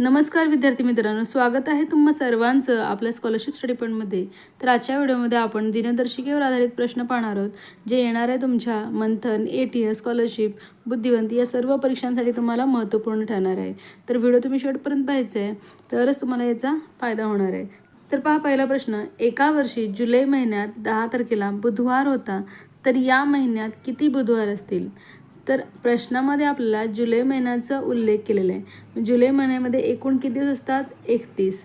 नमस्कार विद्यार्थी मित्रांनो स्वागत आहे तुम्हा सर्वांचं आपल्या स्कॉलरशिप स्टडी पॉईंटमध्ये तर आजच्या व्हिडिओमध्ये आपण दिनदर्शिकेवर आधारित प्रश्न पाहणार आहोत जे येणार आहे तुमच्या Manthan A T S scholarship बुद्धिवंत या सर्व परीक्षांसाठी तुम्हाला महत्त्वपूर्ण ठरणार आहे. तर व्हिडिओ तुम्ही शेवटपर्यंत पाहायचा आहे तरच तुम्हाला याचा फायदा होणार आहे. तर पहा पहिला प्रश्न एका वर्षी जुलै महिन्यात दहा तारखेला बुधवार होता तर या महिन्यात किती बुधवार असतील? तर प्रश्नामध्ये आपल्याला जुलै महिन्याचा उल्लेख केलेला आहे. जुलै महिन्यामध्ये एकूण किती दिवस असतात? एकतीस.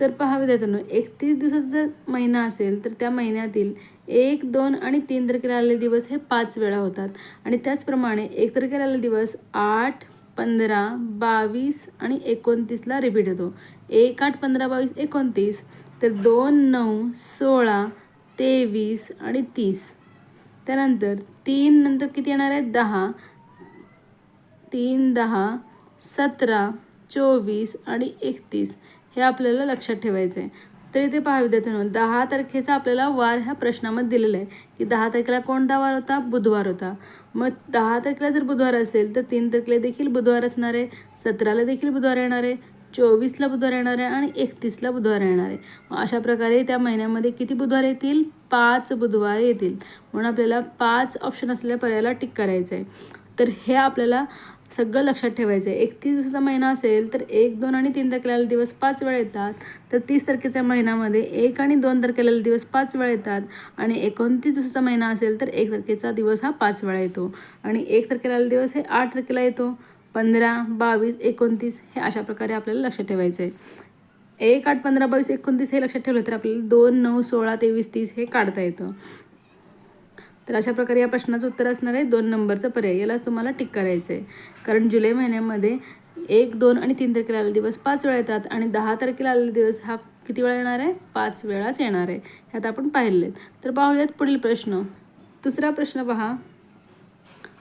तर पहा विद्यार्थ्यांनो एकतीस दिवसाचा जर महिना असेल तर त्या महिन्यातील एक दोन आणि तीन तारखेला आलेले दिवस हे पाच वेळा होतात. आणि त्याचप्रमाणे एक तारखेला आलेले दिवस आठ पंधरा बावीस आणि एकोणतीसला रिपीट होतो. एक आठ पंधरा बावीस एकोणतीस. तर दोन नऊ सोळा तेवीस आणि तीस. त्यानंतर तीन नंतर किती येणार आहे दहा. तीन दहा सतरा चोवीस आणि एकतीस हे आपल्याला लक्षात ठेवायचं आहे तर इथे पहा विद्यार्थ्यांनो दहा तारखेचा आपल्याला वार ह्या प्रश्नामध्ये दिलेला आहे की दहा तारखेला कोणता वार होता? बुधवार होता. मग दहा तारखेला जर बुधवार असेल तर तीन तारखेला देखील बुधवार असणार आहे. सतराला देखील बुधवार येणार आहे. चोवीसला बुधवार येणार आहे आणि एकतीसला बुधवार येणार आहे. मग अशा प्रकारे त्या महिन्यामध्ये किती बुधवार येतील? पाच बुधवार येतील. म्हणून आपल्याला पाच ऑप्शन असलेल्या पर्यायाला टिक करायचं आहे. तर हे आपल्याला सगळं लक्षात ठेवायचं आहे. एकतीस दिवसाचा महिना असेल तर एक दोन आणि तीन तारखेला दिवस पाच वेळा येतात. तर तीस तारखेच्या महिन्यामध्ये एक आणि दोन तारखेला दिवस पाच वेळा येतात. आणि एकोणतीस दिवसाचा महिना असेल तर एक तारखेचा दिवस हा पाच वेळा येतो. आणि एक तारखेला दिवस हे आठ तारखेला येतो. पंधरा बावीस एकोणतीस हे अशा प्रकारे आपल्याला लक्षात ठेवायचं आहे एक आठ पंधरा बावीस एकोणतीस हे लक्षात ठेवलं तर आपल्याला दोन नऊ सोळा तेवीस तीस हे काढता येतं. तर अशा प्रकारे या प्रश्नाचं उत्तर असणार आहे. दोन नंबरचं पर्याय. याला तुम्हाला टिक करायचं आहे कारण जुलै महिन्यामध्ये एक दोन आणि तीन तारखेला आलेले दिवस पाच वेळा येतात आणि दहा तारखेला आलेले दिवस हा किती वेळा येणार आहे? पाच वेळाच येणार आहे. ह्यात आपण पाहिलेत. तर पाहूयात पुढील प्रश्न. दुसरा प्रश्न पहा.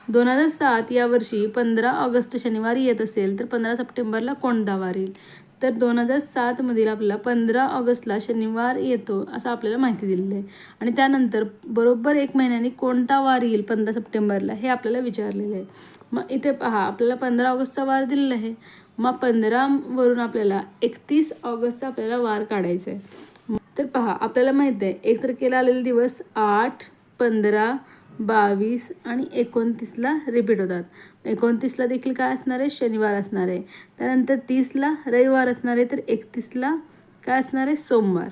दोन हजार सात या वर्षी पंधरा ऑगस्ट शनिवारी येत असेल तर पंधरा सप्टेंबरला कोणता वार येईल तर दोन हजार सातमधील आपल्याला पंधरा ऑगस्टला शनिवार येतो असं आपल्याला माहिती दिलेलं आहे. आणि त्यानंतर बरोबर एक महिन्याने कोणता वार येईल पंधरा सप्टेंबरला हे आपल्याला विचारलेलं आहे. मग इथे पहा आपल्याला पंधरा ऑगस्टचा वार दिलेला आहे. मग पंधरावरून आपल्याला एकतीस ऑगस्टचा आपल्याला वार काढायचा आहे. तर पहा आपल्याला माहिती आहे एक तारखेला आलेले दिवस आठ पंधरा बावीस आणि एकोणतीसला रिपीट होतात. एकोणतीसला देखील काय असणार आहे? शनिवार असणार आहे. त्यानंतर तीसला रविवार असणार आहे. तर एकतीसला काय असणार आहे? सोमवार.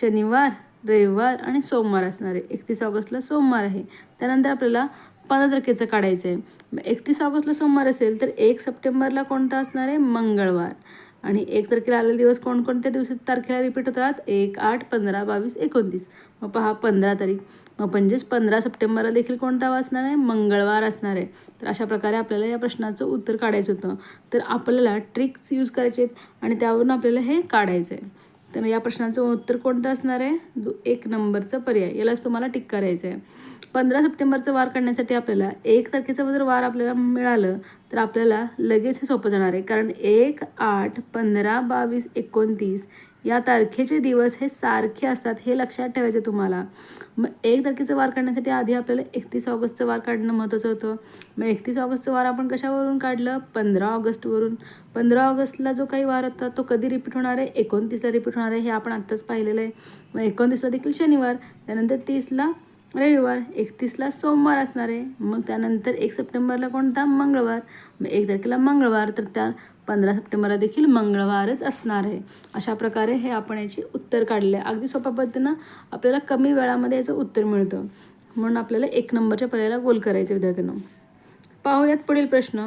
शनिवार रविवार आणि सोमवार असणार आहे. एकतीस ऑगस्टला सोमवार आहे. त्यानंतर आपल्याला पंधरा तारखेचं काढायचं आहे एकतीस ऑगस्टला सोमवार असेल तर एक सप्टेंबरला कोणता असणार आहे? मंगळवार. आणि एक तारखेला आलेले दिवस कोणकोणत्या दिवशी तारखेला रिपीट होतात? एक आठ पंधरा बावीस एकोणतीस. मग पहा पंधरा तारीख. मग म्हणजेच पंधरा सप्टेंबरला देखील कोणता असणार आहे? मंगळवार असणार आहे. तर अशा प्रकारे आपल्याला या प्रश्नाचं उत्तर काढायचं होतं. तर आपल्याला ट्रिक्स यूज करायचे आहेत आणि त्यावरून आपल्याला हे काढायचं आहे. तर या प्रश्नाचं उत्तर कोणतं असणार आहे? दु एक नंबरचं पर्याय. यालाच तुम्हाला टिक करायचं आहे. पंधरा सप्टेंबरचं वार काढण्यासाठी आपल्याला एक तारखेचं जर वार आपल्याला मिळालं तर आपल्याला लगेच हे सोपं जाणार आहे. कारण एक आठ पंधरा बावीस एकोणतीस या तारखेचे दिवस हे सारखे असतात हे लक्षात ठेवायचं तुम्हाला. मग एक तारखेचं वार काढण्यासाठी आधी आपल्याला एकतीस ऑगस्टचं वार काढणं महत्त्वाचं होतं. मग एकतीस ऑगस्टचं वार आपण कशावरून काढलं? पंधरा ऑगस्टवरून. पंधरा ऑगस्टला जो काही वार होता तो कधी रिपीट होणार आहे? एकोणतीसला रिपीट होणार आहे हे आपण आत्ताच पाहिलेलं आहे. मग एकोणतीसला देखील शनिवार त्यानंतर तीसला रविवार एकतीसला सोमवार असणार आहे. मग त्यानंतर एक सप्टेंबरला कोणता? मंगळवार. मग एक तारखेला मंगळवार तर त्या पंधरा सप्टेंबरला देखील मंगळवारच असणार आहे. अशा प्रकारे हे आपण याची उत्तर काढले. आहे अगदी सोप्या पद्धतीनं आपल्याला कमी वेळामध्ये याचं उत्तर मिळतं. म्हणून आपल्याला एक नंबरच्या पर्यायाला गोल करायचं विद्यार्थ्यांना. पाहूयात पुढील प्रश्न.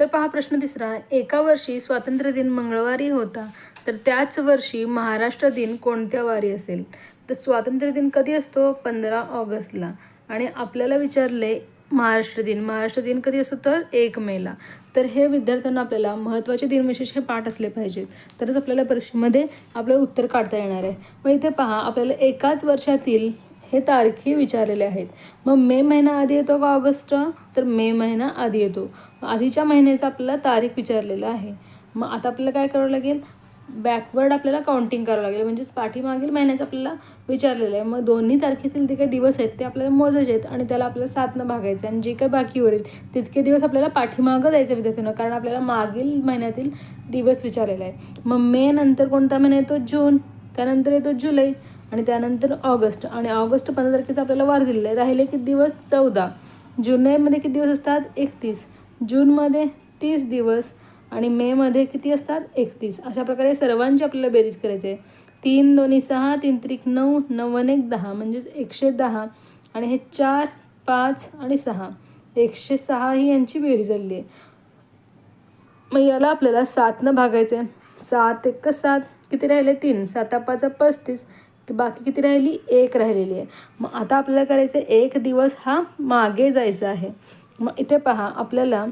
तर पहा प्रश्न तिसरा. एका वर्षी स्वातंत्र्य दिन मंगळवारी होता. तर त्याच वर्षी महाराष्ट्र दिन कोणत्या वारी असेल? तर स्वातंत्र्य दिन कधी असतो? पंधरा ऑगस्टला. आणि आपल्याला विचारले महाराष्ट्र दिन. महाराष्ट्र दिन कधी असतो? तर एक मेला. तर हे विद्यार्थ्यांना आपल्याला महत्त्वाचे दिनविशेष हे पाठ असले पाहिजेत. तरच आपल्याला परीक्षेमध्ये आपल्याला उत्तर काढता येणार आहे. मग इथे पहा आपल्याला एकाच वर्षातील हे तारखे विचारलेले आहेत. मग मे महिना आधी येतो का ऑगस्ट? तर मे महिना आधी येतो. आधीच्या महिन्याचा आपल्याला तारीख विचारलेला आहे. मग आता आपल्याला काय करावं लागेल? बॅकवर्ड आपल्याला काउंटिंग करावं लागेल. म्हणजेच पाठीमागील महिन्याचं आपल्याला विचारलेलं आहे. मग दोन्ही तारखेतील जे काही दिवस आहेत ते आपल्याला मोजायचे आहेत आणि त्याला आपल्याला सातनं भागायचं आहे. आणि जे काही बाकी उरेल तितके दिवस आपल्याला पाठीमागं द्यायचं विद्यार्थ्यांना कारण आपल्याला मागील महिन्यातील दिवस विचारलेला आहे. मग मे नंतर कोणता महिना येतो? जून. त्यानंतर येतो जुलै आणि त्यानंतर ऑगस्ट. आणि ऑगस्ट पंधरा तारखेचा आपल्याला वार दिलेला आहे. राहिले की दिवस चौदा. जुलैमध्ये किती दिवस असतात? एकतीस. जूनमध्ये तीस दिवस. आणि मेमध्ये किती असतात? एकतीस. अशा प्रकारे सर्वांची आपल्याला बेरीज करायची आहे. तीन दोन्ही सहा तीन त्रिक नऊ नव्वद एक दहा म्हणजेच एकशे दहा. आणि हे चार पाच आणि सहा. एकशे सहा ही यांची बेरीज झाली आहे. मग याला आपल्याला सातनं भागायचं आहे सात एक सात. किती राहिले? तीन. साता पाच पस्तीस. बाकी किती राहिली? एक राहिलेली आहे. मग आता आपल्याला करायचं आहे एक दिवस हा मागे जायचा आहे. मग इथे पहा आपल्याला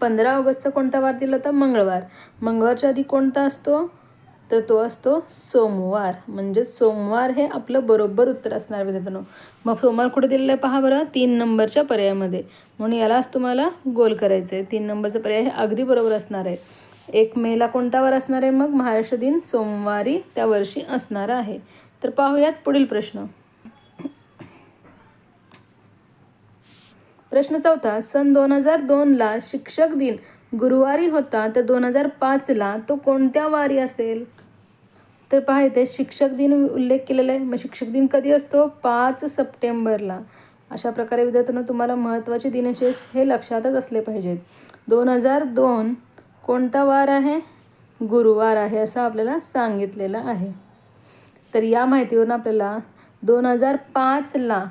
पंधरा ऑगस्टचा कोणता वार दिला होता? मंगळवार. मंगळवारच्या आधी कोणता असतो? तर तो असतो सोमवार. म्हणजे सोमवार हे आपलं बरोबर उत्तर असणार विद्यार्थ्यांनो. मग सोमवार कुठे दिलेलं आहे पहा बरं? तीन नंबरच्या पर्यायामध्ये. म्हणून यालाच तुम्हाला गोल करायचं आहे तीन नंबरचा पर्याय हे अगदी बरोबर असणार आहे. एक मेला कोणता वार असणार आहे मग? महाराष्ट्र दिन सोमवारी त्या वर्षी असणार आहे. तर पाहूयात पुढील प्रश्न. प्रश्न चौथा सन दोन हजार दोनला शिक्षक दिन. गुरुवारी होता तर दोन हजार पाचला तो कोणत्या वारी असेल? तर पहा इथे शिक्षक दिन उल्लेख केलेला आहे. मग शिक्षक दिन कधी असतो? पाच सप्टेंबरला अशा प्रकारे विद्यार्थ्यांना तुम्हाला महत्त्वाचे दिनशेष हे लक्षातच असले पाहिजेत. दोन हजार दोन कोणता वार आहे? गुरुवार आहे असं आपल्याला सांगितलेलं आहे. तर या माहितीवरून आपल्याला दोन हजार पाचला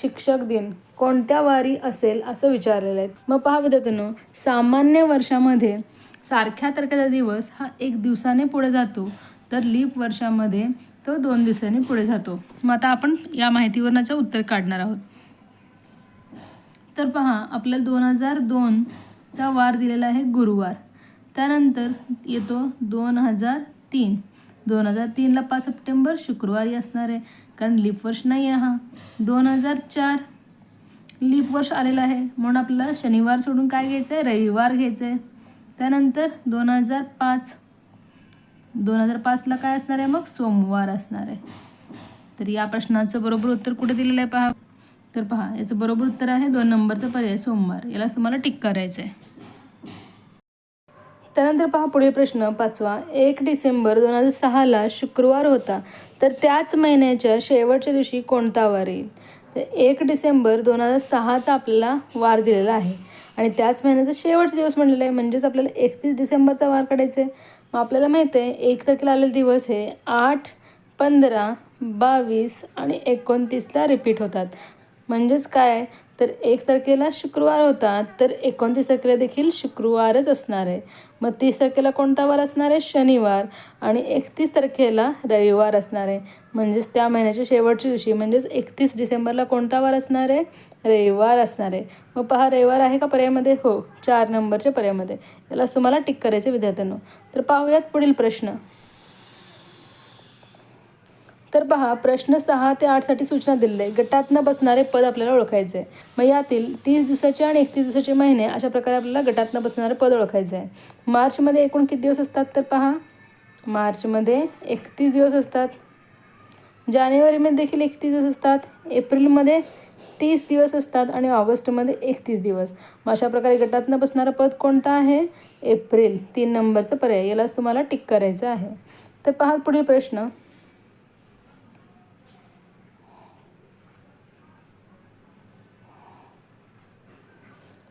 शिक्षक दिन. कोणत्या वारी असेल असं विचारलेलं आहे मग पहा विद्यार्थ्यांनो सामान्य वर्षामध्ये सारख्या तारखेचा दिवस हा एक दिवसाने पुढे जातो तर लीप वर्षामध्ये तो दोन दिवसांनी पुढे जातो. मग आता आपण या माहितीवरनाचं उत्तर काढणार आहोत. तर पहा आपल्याला दोन हजार दोनचा वार दिलेला आहे गुरुवार. त्यानंतर येतो दोन हजार तीन. दोन हजार तीनला पाच सप्टेंबर शुक्रवारी असणार आहे. कारण लीप वर्ष नाही आहे हा. दोन हजार चार लीप वर्ष आलेलं आहे. म्हणून आपल्याला शनिवार सोडून काय घ्यायचं आहे रविवार घ्यायचं आहे त्यानंतर दोन हजार पाच. दोन हजार पाचला काय असणार आहे मग? सोमवार असणार आहे. तर या प्रश्नाचं बरोबर उत्तर कुठे दिलेलं आहे पहा. तर पहा याचं बरोबर उत्तर आहे दोन नंबरचा पर्याय सोमवार. यालाच तुम्हाला टिक करायचं आहे त्यानंतर पहा पुढे प्रश्न पाचवा. एक डिसेंबर दोन हजार सहाला शुक्रवार होता. तर त्याच महिन्याच्या शेवटच्या दिवशी कोणता वार येईल? तर एक डिसेंबर दोन हजार सहाचा आपल्याला वार दिलेला आहे. आणि त्याच महिन्याचा शेवटचा दिवस म्हणलेला आहे म्हणजेच आपल्याला एकतीस डिसेंबरचा वार काढायचा आहे. मग आपल्याला माहीत आहे एक तारखेला आलेले दिवस हे आठ पंधरा बावीस आणि एकोणतीसला रिपीट होतात. म्हणजेच काय? तर एक तारखेला शुक्रवार होता तर एकोणतीस तारखेला देखील शुक्रवारच असणार आहे. मग तीस तारखेला कोणता वार असणार आहे? शनिवार. आणि एकतीस तारखेला रविवार असणार आहे. म्हणजेच त्या महिन्याच्या शेवटच्या दिवशी म्हणजेच एकतीस डिसेंबरला कोणता वार असणार आहे? रविवार असणार आहे. मग पहा रविवार आहे का पर्यायामध्ये? हो चार नंबरच्या पर्यायामध्ये. यालाच तुम्हाला टिक करायचे विद्यार्थ्यांनो. तर पाहूयात पुढील प्रश्न. तर पहा प्रश्न सहा ते आठसाठी सूचना दिलेली आहे गटातनं बसणारे पद आपल्याला ओळखायचे आहे मग यातील तीस दिवसाचे आणि एकतीस दिवसाचे महिने अशा प्रकारे आपल्याला गटातनं बसणारे पद ओळखायचे आहे मार्चमध्ये एकूण किती दिवस असतात तर पहा? मार्चमध्ये एकतीस दिवस असतात. जानेवारीमध्ये देखील एकतीस दिवस असतात. एप्रिलमध्ये तीस दिवस असतात आणि ऑगस्टमध्ये एकतीस दिवस. मग अशा प्रकारे गटातनं बसणारं पद कोणतं आहे? एप्रिल तीन नंबरचं पर्याय. यालाच तुम्हाला टिक करायचं आहे. तर पहा पुढील प्रश्न.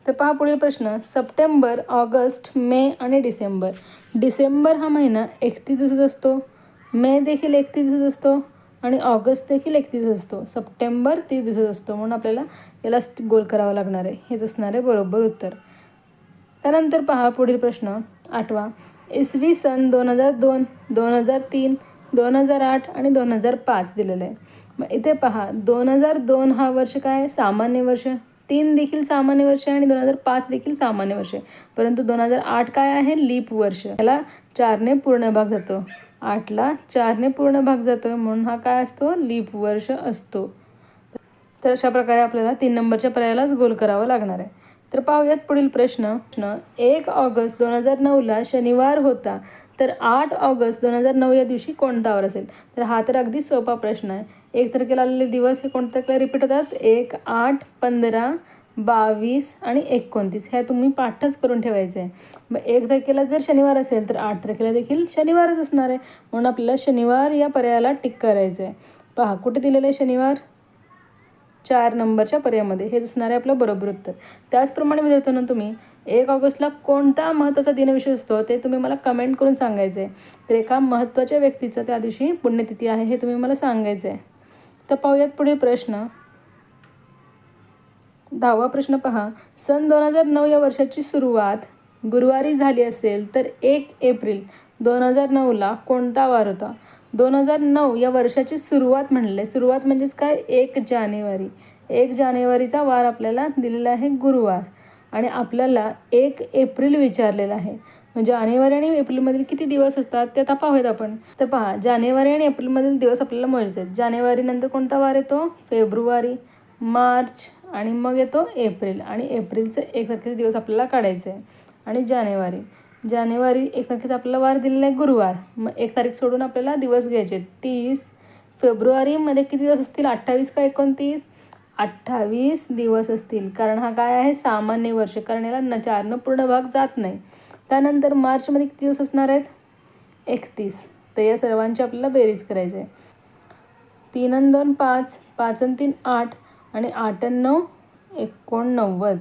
तर पहा पुढील प्रश्न. सप्टेंबर ऑगस्ट मे आणि डिसेंबर. डिसेंबर हा महिना एकतीसच असतो. मे देखील एकतीसच असतो आणि ऑगस्ट देखील एकतीस असतो. सप्टेंबर तीस दिवस असतो म्हणून आपल्याला याला गोल करावा लागणार आहे. हेच असणार आहे बरोबर उत्तर. त्यानंतर पहा पुढील प्रश्न. आठवा. इसवी सन दोन हजार दोन दोन हजार तीन दोन हजार आठ आणि दोन हजार पाच दिलेलं आहे. मग इथे पहा दोन हजार दोन हा वर्ष काय? सामान्य वर्ष. तीन देखील सामान्य वर्ष आहे आणि दोन हजार पाच देखील सामान्य वर्ष आहे. परंतु दोन हजार आठ काय आहे? लीप वर्ष. याला चारने पूर्ण भाग जातो. आठला चारने पूर्ण भाग जातो. म्हणून हा काय असतो? लीप वर्ष असतो. तर अशा प्रकारे आपल्याला तीन नंबरच्या पर्यायालाच गोल करावं लागणार आहे. तर पाहूयात पुढील प्रश्न. एक ऑगस्ट दोन हजार नऊला शनिवार होता. तर आठ ऑगस्ट दोन हजार नऊ या दिवशी कोणता वार असेल? तर हा तर अगदी सोपा प्रश्न आहे. एक तारखेला आलेले दिवस हे कोणत्या तारखेला रिपीट होतात? एक आठ पंधरा बावीस आणि एकोणतीस. ह्या तुम्ही पाठच करून ठेवायचं आहे. मग एक तारखेला जर शनिवार असेल तर आठ तारखेला देखील शनिवारच असणार आहे. म्हणून आपल्याला शनिवार या पर्यायाला टिक करायचं आहे. पहा कुठे दिलेलं आहे शनिवार? चार नंबरच्या पर्यायामध्ये. हेच असणार आहे आपलं बरोबर उत्तर. त्याचप्रमाणे विद्यार्थ्यांना तुम्ही एक ऑगस्टला कोणता महत्त्वाचा दिनविशेष असतो ते तुम्ही मला कमेंट करून सांगायचं आहे तर एका महत्त्वाच्या व्यक्तीचं त्या दिवशी पुण्यतिथी आहे हे तुम्ही मला सांगायचं आहे तर पाहूयात पुढील प्रश्न. दहावा प्रश्न पहा. सन दोन हजार नऊ या वर्षाची सुरुवात गुरुवारी झाली असेल तर एक एप्रिल दोन हजार नऊला कोणता वार होता? दोन हजार नऊ या वर्षाची सुरुवात म्हणले. सुरुवात म्हणजेच काय? एक जानेवारी. एक जानेवारीचा वार आपल्याला दिलेला आहे गुरुवार. आणि आपल्याला एक एप्रिल विचारलेला आहे. म्हणजे जानेवारी आणि एप्रिलमधील किती दिवस असतात ते आता पाहूयात आपण. तर पहा जानेवारी आणि एप्रिलमधील दिवस आपल्याला मोजतात आहेत कोणता वार येतो? फेब्रुवारी मार्च आणि मग येतो एप्रिल. आणि एप्रिलचं एक तारखेचे दिवस आपल्याला काढायचे आहे आणि जानेवारी. जानेवारी एक तारखेचा आपल्याला वार दिलेला आहे गुरुवार. मग एक तारीख सोडून आपल्याला दिवस घ्यायचे तीस. फेब्रुवारीमध्ये किती दिवस असतील? अठ्ठावीस का एकोणतीस? अठ्ठावीस दिवस असतील. कारण हा काय आहे सामान्य वर्ष. कारण याला न चारनं पूर्ण भाग जात नाही. त्यानंतर मार्चमध्ये किती दिवस असणार आहेत? एकतीस. तर या सर्वांची आपल्याला बेरीज करायची आहे तीन आणि दोन पाच. पाच आणि तीन आठ. आणि आठ आणि नऊ एकोणनव्वद.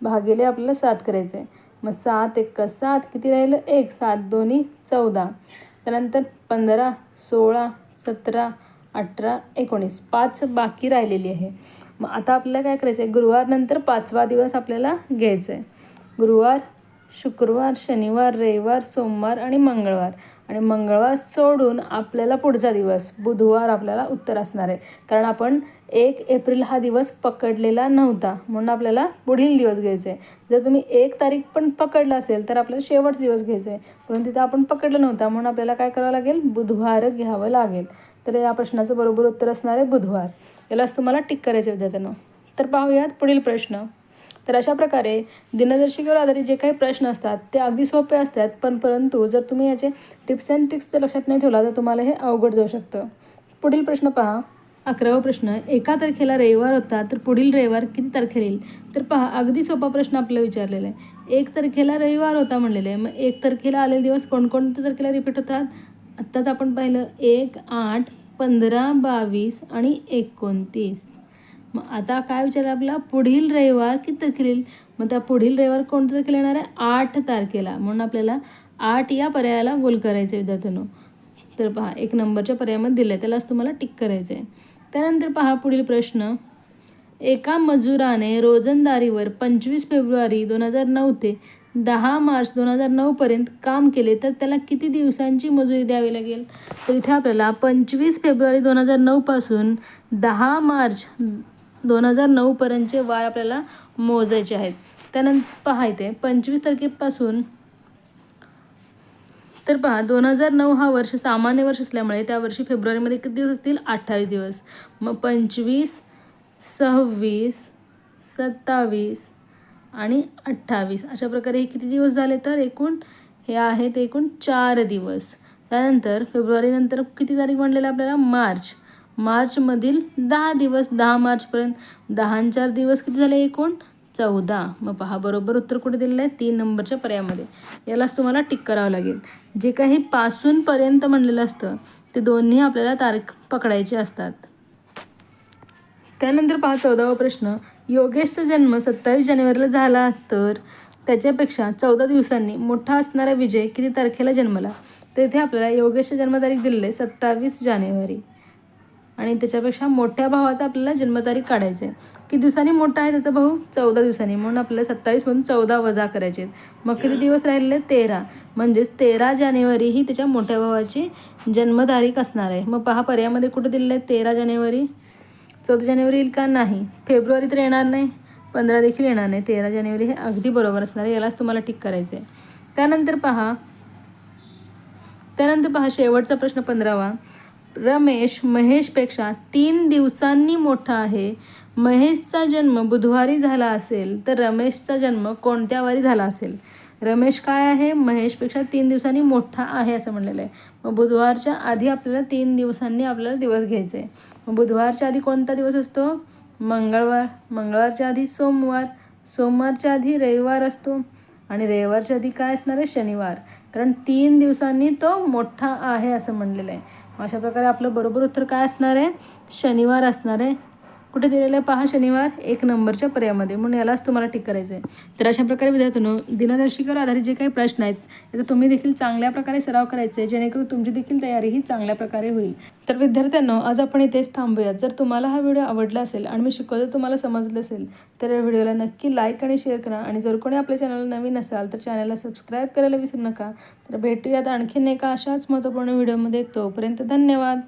भागिले आपल्याला सात करायचं आहे मग सात एक सात. किती राहिलं? एक. सात दोन्ही चौदा. त्यानंतर पंधरा सोळा सतरा अठरा एकोणीस. पाच बाकी राहिलेली आहे. मग आता आपल्याला काय करायचं आहे गुरुवारनंतर पाचवा दिवस आपल्याला घ्यायचा आहे गुरुवार शुक्रवार शनिवार रविवार सोमवार आणि मंगळवार. आणि मंगळवार सोडून आपल्याला पुढचा दिवस बुधवार आपल्याला उत्तर असणार आहे. कारण आपण एक एप्रिल हा दिवस पकडलेला नव्हता. म्हणून आपल्याला पुढील दिवस घ्यायचा आहे जर तुम्ही एक तारीख पण पकडला असेल तर आपल्याला शेवटचा दिवस घ्यायचा आहे परंतु तिथं आपण पकडलं नव्हता म्हणून आपल्याला काय करावं लागेल? बुधवार घ्यावं लागेल. तर या प्रश्नाचं बरोबर उत्तर असणार आहे बुधवार. यालाच तुम्हाला टिक करायचं विद्यार्थ्यांना. तर पाहूयात पुढील प्रश्न. तर अशा प्रकारे दिनदर्शिकेवर आधारित जे काही प्रश्न असतात ते अगदी सोपे असतात पण परंतु जर तुम्ही याचे टिप्स अँड ट्रिक्स जर लक्षात नाही ठेवला तर तुम्हाला हे अवघड जाऊ शकतं. पुढील प्रश्न पहा. अकरावा प्रश्न एका तारखेला रविवार होता तर पुढील रविवार किती तारखेला येईल? तर पहा अगदी सोपा प्रश्न आपल्याला विचारलेला आहे. एक तारखेला रविवार होता म्हणलेलं आहे. मग एक तारखेला आलेले दिवस कोणकोणत्या तारखेला रिपीट होतात? आत्ताच आपण पाहिलं एक आठ पंधरा बावीस आणि एकोणतीस. मग आता काय विचारलं आपला? पुढील रविवार किती तारखेला येईल मग त्या पुढील रविवार कोणत्या तारखेला येणार आहे? आठ तारखेला. म्हणून आपल्याला आठ या पर्यायाला गोल करायचं आहे विद्यार्थ्यांनो. तर पहा एक नंबरच्या पर्यायामध्ये दिलं आहे त्यालाच तुम्हाला टिक करायचं आहे त्यानंतर पहा पुढील प्रश्न. एका मजुराने रोजंदारीवर पंचवीस फेब्रुवारी दोन हजार नऊ ते दहा मार्च दोन हजार नऊपर्यंत काम केले तर त्याला किती दिवसांची मजुरी द्यावी लागेल? तर इथे आपल्याला पंचवीस फेब्रुवारी दोन हजार नऊपासून दहा मार्च दोन हजार नऊपर्यंतचे वार आपल्याला मोजायचे आहेत त्यानंतर पहा इथे पंचवीस तारखेपासून तर पहा दोन हजार नऊ हा वर्ष सामान्य वर्ष असल्यामुळे त्या वर्षी फेब्रुवारीमध्ये किती दिवस असतील? अठ्ठावीस दिवस. मग पंचवीस सव्वीस सत्तावीस आणि अठ्ठावीस. अशा प्रकारे हे किती दिवस झाले तर एकूण? हे आहेत एकूण चार दिवस. त्यानंतर फेब्रुवारीनंतर किती तारीख म्हणलेलं आपल्याला? मार्च. मार्चमधील दहा दिवस दहा मार्चपर्यंत. दहा चार दिवस किती झाले एकूण? चौदा. मग पहा बरोबर उत्तर कुठे दिलेलं आहे? तीन नंबरच्या पर्यायामध्ये. यालाच तुम्हाला टिक करावं लागेल. जे काही पासूनपर्यंत म्हणलेलं असतं ते दोन्ही आपल्याला तारीख पकडायचे असतात. त्यानंतर पहा चौदावा प्रश्न. योगेशचा जन्म सत्तावीस जानेवारीला झाला तर त्याच्यापेक्षा चौदा दिवसांनी मोठा असणारा विजय किती तारखेला जन्मला? तर इथे आपल्याला योगेशची जन्मतारीख दिलेली आहे सत्तावीस जानेवारी. आणि त्याच्यापेक्षा मोठ्या भावाचा आपल्याला जन्मतारीख काढायचं आहे. किती दिवसांनी मोठा आहे त्याचा भाऊ? चौदा दिवसांनी. म्हणून आपल्याला सत्तावीसमधून चौदा वजा करायचे आहेत. मग किती दिवस राहिलेले तेरा. म्हणजेच तेरा जानेवारी ही त्याच्या मोठ्या भावाची जन्मतारीख असणार आहे. मग पहा पर्यायामध्ये कुठे दिलेलं आहे तेरा जानेवारी? चौदा जानेवारी येईल का? नाही. फेब्रुवारी तर येणार नाही. पंधरा देखील येणार नाही. तेरा जानेवारी हे अगदी बरोबर असणार आहे. यालाच तुम्हाला टिक करायचं आहे त्यानंतर पहा. त्यानंतर पहा शेवटचा प्रश्न पंधरावा. रमेश महेशपेक्षा तीन दिवसांनी मोठा आहे. महेशचा जन्म बुधवारी झाला असेल तर रमेशचा जन्म कोणत्या वारी झाला असेल? रमेश काय आहे? महेशपेक्षा तीन दिवसांनी मोठा आहे असं म्हणलेलं आहे. मग बुधवारच्या आधी आपल्याला तीन दिवसांनी आपल्याला दिवस घ्यायचे आहे मग बुधवारच्या आधी कोणता दिवस असतो? मंगळवार. मंगळवारच्या आधी सोमवार. सोमवारच्या आधी रविवार असतो. आणि रविवारच्या आधी काय असणार आहे? शनिवार. कारण तीन दिवसांनी तो मोठा आहे असं म्हणलेलं आहे. अशा प्रकारे आपलं बरोबर उत्तर काय असणार आहे? शनिवार असणार आहे. कुठे दिलेलं आहे? पहा शनिवार एक नंबरच्या पर्यायामध्ये. म्हणून यालाच तुम्हाला टिक करायचं आहे तर अशा प्रकारे विद्यार्थ्यांनो दिनदर्शिकेवर आधारित जे काही प्रश्न आहेत याचा तुम्ही देखील चांगल्या प्रकारे सराव करायचे आहे जेणेकरून तुमची देखील तयारी ही चांगल्या प्रकारे होईल. तर विद्यार्थ्यांनो आज आपण इथेच थांबूयात. जर तुम्हाला हा व्हिडिओ आवडला असेल आणि मी शिकवलं तुम्हाला समजलं असेल तर या व्हिडिओला नक्की लाईक आणि शेअर करा. आणि जर कोणी आपल्या चॅनलला नवीन असाल तर चॅनलला सबस्क्राईब करायला विसरू नका. तर भेटूयात आणखीन एका अशाच महत्त्वपूर्ण व्हिडिओमध्ये. तोपर्यंत धन्यवाद.